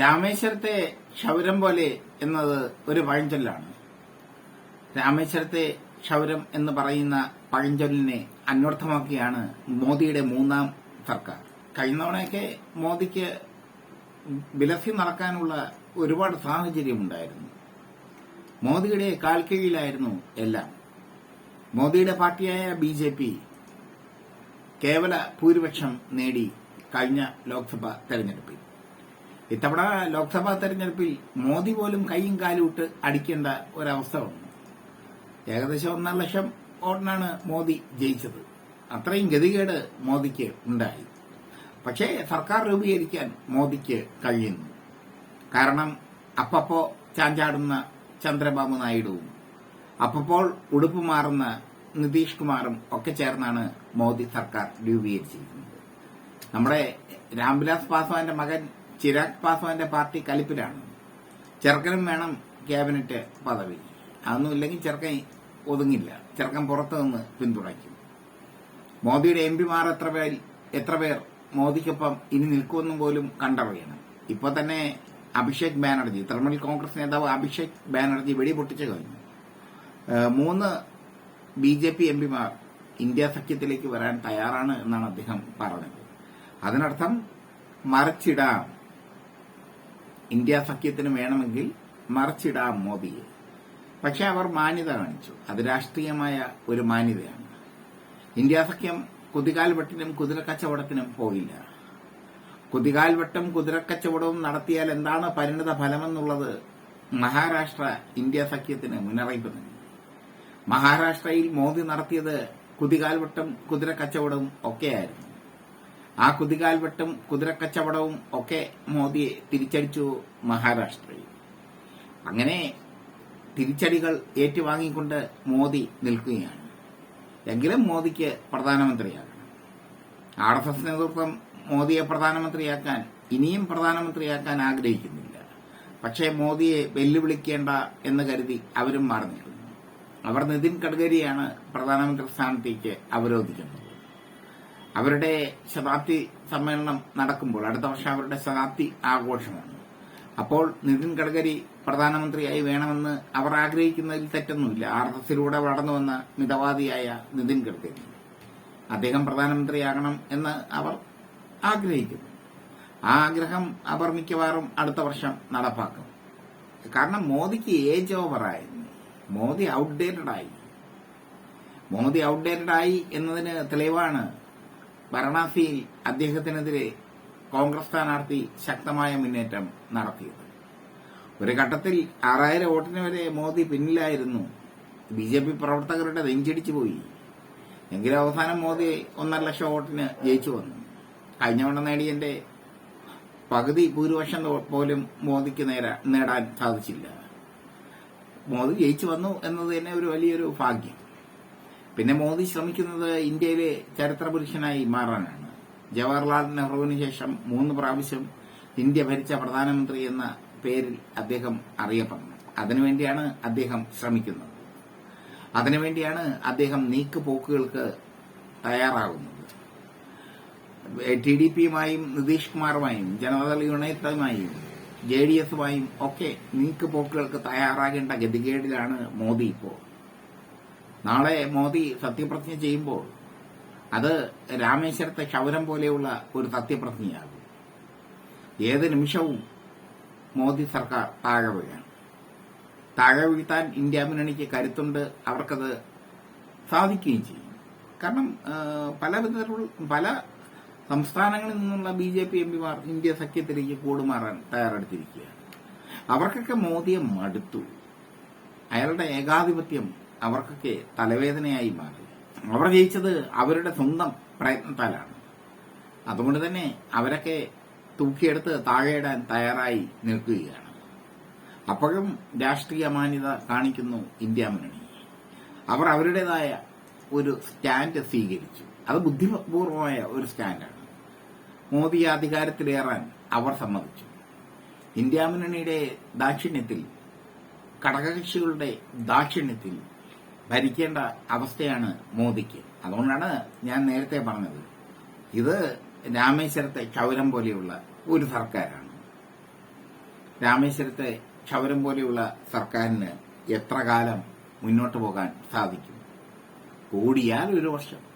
രാമേശ്വരത്തെ ക്ഷൗരം പോലെ എന്നത് ഒരു പഴഞ്ചൊല്ലാണ്. രാമേശ്വരത്തെ ക്ഷൗരം എന്ന് പറയുന്ന പഴഞ്ചൊല്ലിനെ അന്വർത്ഥമാക്കിയാണ് മോദിയുടെ മൂന്നാം സർക്കാർ. കഴിഞ്ഞ തവണയൊക്കെ മോദിക്ക് വിലസി നടക്കാനുള്ള ഒരുപാട് സാഹചര്യമുണ്ടായിരുന്നു മോദിയുടെ കാൽക്കീഴിലായിരുന്നു എല്ലാം. മോദിയുടെ പാർട്ടിയായ ബി ജെ പി കേവല ഭൂരിപക്ഷം നേടി കഴിഞ്ഞ ലോക്സഭാ തെരഞ്ഞെടുപ്പിൽ. ഇത്തവണ ലോക്സഭാ തെരഞ്ഞെടുപ്പിൽ മോദി പോലും കൈയും കാലും ഇട്ട് അടിക്കേണ്ട ഒരവസ്ഥ വന്നു. ഏകദേശം ഒന്നര ലക്ഷം വോട്ടിനാണ് മോദി ജയിച്ചത്. അത്രയും ഗതികേട് മോദിക്ക് ഉണ്ടായി. പക്ഷേ സർക്കാർ രൂപീകരിക്കാൻ മോദിക്ക് കഴിയുന്നു. കാരണം അപ്പപ്പോ ചാഞ്ചാടുന്ന ചന്ദ്രബാബു നായിഡുവും അപ്പപ്പോൾ ഉടുപ്പ് മാറുന്ന നിതീഷ് കുമാറും ഒക്കെ ചേർന്നാണ് മോദി സർക്കാർ രൂപീകരിച്ചിരിക്കുന്നത്. നമ്മുടെ രാംവിലാസ് പാസ്വാന്റെ മകൻ ചിരാഗ് പാസ്വാന്റെ പാർട്ടി കലിപ്പിലാണ്. ചെറുക്കനും വേണം ക്യാബിനറ്റ് പദവി. അതൊന്നും ഇല്ലെങ്കിൽ ചെറുക്കൻ ഒതുങ്ങില്ല. ചെറുക്കൻ പുറത്തു നിന്ന് പിന്തുണയ്ക്കും. മോദിയുടെ എം പിമാർ എത്ര പേർ എത്ര പേർ മോദിക്കൊപ്പം ഇനി നിൽക്കുമെന്നും പോലും കണ്ടറിയണം. ഇപ്പൊ തന്നെ അഭിഷേക് ബാനർജി തൃണമൂൽ കോൺഗ്രസ് നേതാവ് അഭിഷേക് ബാനർജി വെടിപൊട്ടിച്ചു കഴിഞ്ഞു. മൂന്ന് ബി ജെ പി എം പിമാർ ഇന്ത്യ സഖ്യത്തിലേക്ക് വരാൻ തയ്യാറാണ് എന്നാണ് അദ്ദേഹം പറഞ്ഞത്. അതിനർത്ഥം മറിച്ചിടാം. ഇന്ത്യ സഖ്യത്തിന് വേണമെങ്കിൽ മറിച്ചിടാം മോദിയെ. പക്ഷെ അവർ മാന്യത കാണിച്ചു. അത് രാഷ്ട്രീയമായ ഒരു മാന്യതയാണ്. ഇന്ത്യ സഖ്യം കുതികാൽവെട്ടിനും കുതിരക്കച്ചവടത്തിനും പോയില്ല. കുതികാൽവെട്ടും കുതിരക്കച്ചവടവും നടത്തിയാൽ എന്താണ് പരിണിത ഫലമെന്നുള്ളത് മഹാരാഷ്ട്ര ഇന്ത്യ സഖ്യത്തിന് മുന്നറിയിപ്പ് നൽകി. മഹാരാഷ്ട്രയിൽ മോദി നടത്തിയത് കുതികാൽവട്ടം കുതിരക്കച്ചവടവും ഒക്കെയായിരുന്നു. ആ കുതികാൽവട്ടും കുതിരക്കച്ചവടവും ഒക്കെ മോദിയെ തിരിച്ചടിച്ചു മഹാരാഷ്ട്രയിൽ. അങ്ങനെ തിരിച്ചടികൾ ഏറ്റുവാങ്ങിക്കൊണ്ട് മോദി നിൽക്കുകയാണ്. എങ്കിലും മോദിക്ക് പ്രധാനമന്ത്രിയാകണം. ആർ എസ് എസ് നേതൃത്വം മോദിയെ പ്രധാനമന്ത്രിയാക്കാൻ ഇനിയും പ്രധാനമന്ത്രിയാക്കാൻ ആഗ്രഹിക്കുന്നില്ല. പക്ഷേ മോദിയെ വെല്ലുവിളിക്കേണ്ട എന്ന് കരുതി അവരും മാറി നിൽക്കുന്നു അവർ നിതിൻ ഗഡ്കരിയാണ് പ്രധാനമന്ത്രി സ്ഥാനത്തേക്ക് അവരോധിക്കുന്നത്. അവരുടെ ശതാബ്ദി സമ്മേളനം നടക്കുമ്പോൾ അടുത്ത വർഷം അവരുടെ ശതാബ്ദി ആഘോഷമാണ്. അപ്പോൾ നിതിൻ ഗഡ്കരി പ്രധാനമന്ത്രിയായി വേണമെന്ന് അവർ ആഗ്രഹിക്കുന്നതിൽ തെറ്റൊന്നുമില്ല. ആർ എസ് എസിലൂടെ വളർന്നു വന്ന മിതവാദിയായ നിതിൻ ഗഡ്കരി. അദ്ദേഹം പ്രധാനമന്ത്രിയാകണം എന്ന് അവർ ആഗ്രഹിക്കുന്നു. ആ ആഗ്രഹം അവർ മിക്കവാറും അടുത്ത വർഷം നടപ്പാക്കും. കാരണം മോദിക്ക് ഏജ് ഓവറായിരുന്നു. മോദി ഔട്ട്ഡേറ്റഡ് ആയി മോദി ഔട്ട്ഡേറ്റഡ് ആയി എന്നതിന് തെളിവാണ് വാരണാസിയിൽ അദ്ദേഹത്തിനെതിരെ കോൺഗ്രസ് സ്ഥാനാർത്ഥി ശക്തമായ മുന്നേറ്റം നടത്തിയത്. ഒരു ഘട്ടത്തിൽ ആറായിരം വോട്ടിന് വരെ മോദി പിന്നിലായിരുന്നു. ബി ജെ പി പ്രവർത്തകരുടെ നെഞ്ചിടിച്ചു പോയി. എങ്കിലും അവസാനം മോദി ഒന്നര ലക്ഷം വോട്ടിന് ജയിച്ചു വന്നു. കഴിഞ്ഞ തവണ നേടിയതിന്റെ പകുതി ഭൂരിപക്ഷം പോലും മോദിക്ക് നേടാൻ സാധിച്ചില്ല. മോദി ജയിച്ചു വന്നു എന്നത് തന്നെ ഒരു വലിയൊരു ഭാഗ്യം. പിന്നെ മോദി ശ്രമിക്കുന്നത് ഇന്ത്യയിലെ ചരിത്ര പുരുഷനായി മാറാനാണ്. ജവഹർലാൽ നെഹ്റുവിന് ശേഷം മൂന്ന് പ്രാവശ്യം ഇന്ത്യ ഭരിച്ച പ്രധാനമന്ത്രി എന്ന പേരിൽ അദ്ദേഹം അറിയപ്പെടണം അതിനുവേണ്ടിയാണ് അദ്ദേഹം ശ്രമിക്കുന്നത്. അതിനുവേണ്ടിയാണ് അദ്ദേഹം നീക്കുപോക്കുകൾക്ക് തയ്യാറാകുന്നത്. ടി ഡി പിയുമായും നിതീഷ് കുമാറുമായും ജനതാദൾ യുണൈറ്റഡുമായും ജെ ഡി എസുമായും ഒക്കെ നീക്കുപോക്കുകൾക്ക് തയ്യാറാകേണ്ട ഗതികേടിലാണ് മോദി ഇപ്പോൾ. നാളെ മോദി സത്യപ്രതിജ്ഞ ചെയ്യുമ്പോൾ അത് രാമേശ്വരത്തെ ക്ഷൗരം പോലെയുള്ള ഒരു സത്യപ്രതിജ്ഞയാകും. ഏത് നിമിഷവും മോദി സർക്കാർ താഴെ വീഴാണ്. താഴെ വീഴ്ത്താൻ ഇന്ത്യ മുന്നണിക്ക് കരുത്തുണ്ട് അവർക്കത് സാധിക്കുകയും ചെയ്യും. കാരണം പല പല സംസ്ഥാനങ്ങളിൽ നിന്നുള്ള ബി ജെ പി എംപിമാർ ഇന്ത്യ സഖ്യത്തിലേക്ക് കൂടുമാറാൻ തയ്യാറെടുത്തിരിക്കുകയാണ്. അവർക്കൊക്കെ മോദിയെ മടുത്തു. അയാളുടെ ഏകാധിപത്യം അവർക്കൊക്കെ തലവേദനയായി മാറി. അവർ ജയിച്ചത് അവരുടെ സ്വന്തം പ്രയത്നത്താലാണ്. അതുകൊണ്ട് തന്നെ അവരൊക്കെ തൂക്കിയെടുത്ത് താഴെയിടാൻ തയ്യാറായി നിൽക്കുകയാണ്. അപ്പോഴും രാഷ്ട്രീയ മാന്യത കാണിക്കുന്നു ഇന്ത്യ മുന്നണി. അവർ അവരുടേതായ ഒരു സ്റ്റാൻഡ് സ്വീകരിച്ചു. അത് ബുദ്ധിപൂർവമായ ഒരു സ്റ്റാൻഡാണ്. മോദി അധികാരത്തിലേറാൻ അവർ സമ്മതിച്ചു. ഇന്ത്യ മുന്നണിയുടെ ദാക്ഷിണ്യത്തിൽ ഘടകകക്ഷികളുടെ ദാക്ഷിണ്യത്തിൽ ഭരിക്കേണ്ട അവസ്ഥയാണ് മോദിക്ക്. അതുകൊണ്ടാണ് ഞാൻ നേരത്തെ പറഞ്ഞത്. ഇത് രാമേശ്വരത്തെ ക്ഷൗരം പോലെയുള്ള ഒരു സർക്കാരാണ്. രാമേശ്വരത്തെ ക്ഷൗരം പോലെയുള്ള സർക്കാരിന് എത്ര കാലം മുന്നോട്ട് പോകാൻ സാധിക്കും? കൂടിയാൽ ഒരു വർഷം.